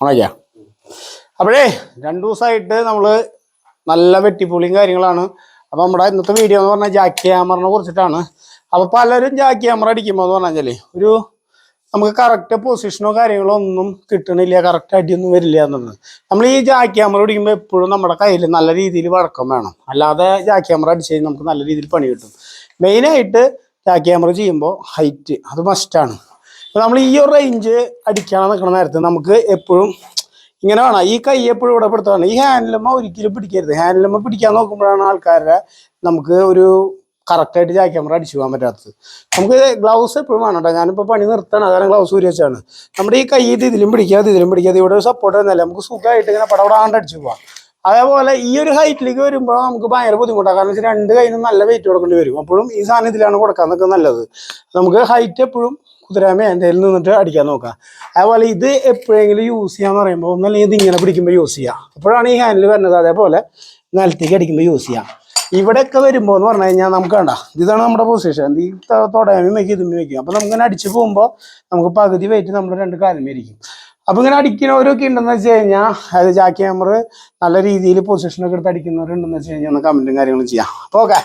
ഉണക്കിയ അപ്പോഴേ രണ്ടു ദിവസമായിട്ട് നമ്മൾ നല്ല വെട്ടിപ്പൊളിയും കാര്യങ്ങളാണ്. അപ്പോൾ നമ്മുടെ ഇന്നത്തെ വീഡിയോ എന്ന് പറഞ്ഞാൽ ജാക്ക് ക്യാമറിനെ കുറിച്ചിട്ടാണ്. അപ്പോൾ പലരും ജാക്ക് ക്യാമറ അടിക്കുമ്പോൾ എന്ന് പറഞ്ഞാൽ ഒരു നമുക്ക് കറക്റ്റ് പൊസിഷനോ കാര്യങ്ങളോ ഒന്നും കിട്ടണില്ല കറക്റ്റ് അടിയൊന്നും വരില്ല എന്നുള്ളത്. നമ്മൾ ഈ ജാക്ക് ക്യാമറ അടിക്കുമ്പോൾ എപ്പോഴും നമ്മുടെ കയ്യിൽ നല്ല രീതിയിൽ വഴക്കം വേണം. അല്ലാതെ ജാക്ക് ക്യാമറ അടിച്ച് കഴിഞ്ഞാൽ നമുക്ക് നല്ല രീതിയിൽ പണി കിട്ടും. മെയിനായിട്ട് ജാക്ക് ക്യാമറ ചെയ്യുമ്പോൾ ഹൈറ്റ് അത് മസ്റ്റാണ് അപ്പോൾ നമ്മൾ ഈ ഒരു റേഞ്ച് അടിക്കാൻ നിൽക്കുന്ന നേരത്തെ നമുക്ക് എപ്പോഴും ഇങ്ങനെ വേണം. ഈ കൈ എപ്പോഴും ഇവിടെ പെടുത്താണ് ഈ ഹാൻഡിലുമ്മ ഒരിക്കലും പിടിക്കരുത്. ഹാൻഡിലുമ്മ പിടിക്കാൻ നോക്കുമ്പോഴാണ് ആൾക്കാരുടെ നമുക്ക് ഒരു കറക്റ്റായിട്ട് ജാക്ക് ക്യാമറ അടിച്ചു പോകാൻ പറ്റാത്തത്. നമുക്ക് ഗ്ലൗസ് എപ്പോഴും വേണം കേട്ടോ. ഞാനിപ്പോൾ പണി നിർത്തണം. കാരണം ഗ്ലൗസ് ഊരി വെച്ചാണ്. നമ്മുടെ ഈ കൈ ഇത് ഇതിലും പിടിക്കാതെ ഇതിലും പിടിക്കാതെ ഇവിടെ സപ്പോർട്ട് തന്നല്ലേ നമുക്ക് സുഖമായിട്ട് ഇങ്ങനെ പടപടാണ്ട് അടിച്ചു പോകാം. അതേപോലെ ഈ ഒരു ഹൈറ്റിലേക്ക് വരുമ്പോൾ നമുക്ക് ഭയങ്കര ബുദ്ധിമുട്ടാണ് കാരണം വെച്ചാൽ രണ്ട് കൈയിനും നല്ല വെയിറ്റ് കൊടുക്കേണ്ടി വരും. അപ്പോഴും ഈ സാധനം ഇതിലാണ് കൊടുക്കാൻ നിൽക്കുന്നത് നല്ലത്. നമുക്ക് ഹൈറ്റ് എപ്പോഴും കുതിരാമ എന്തെങ്കിലും നിന്നിട്ട് അടിക്കാൻ നോക്കുക അതുപോലെ ഇത് എപ്പോഴെങ്കിലും യൂസ് ചെയ്യാന്ന് പറയുമ്പോൾ ഒന്നല്ലെങ്കിൽ ഇത് ഇങ്ങനെ പിടിക്കുമ്പോൾ യൂസ് ചെയ്യുക അപ്പോഴാണ് ഈ ഹാൻഡിൽ വരുന്നത്. അതേപോലെ നിലത്തേക്ക് അടിക്കുമ്പോൾ യൂസ് ചെയ്യാം. ഇവിടെയൊക്കെ വരുമ്പോൾ എന്ന് പറഞ്ഞു കഴിഞ്ഞാൽ നമുക്ക് വേണ്ട ഇതാണ് നമ്മുടെ പൊസിഷൻ ഈ തൊടയാമി വെക്കും ഇതുമ്മി വെക്കും. അപ്പോൾ നമുക്കിങ്ങനെ അടിച്ച് പോകുമ്പോൾ നമുക്ക് പകുതി വെയിറ്റ് നമ്മൾ രണ്ട് കാലം ഇരിക്കും. അപ്പോൾ ഇങ്ങനെ അടിക്കുന്നവരൊക്കെ ഉണ്ടെന്ന് വെച്ച് കഴിഞ്ഞാൽ അത് ജാക്കി ക്യാമറ നല്ല രീതിയിൽ പൊസിഷനൊക്കെ എടുത്ത് അടിക്കുന്നവരുണ്ടെന്ന് വെച്ച് കഴിഞ്ഞാൽ ഒന്ന് കമന്റും കാര്യങ്ങളും ചെയ്യാം. ഓക്കെ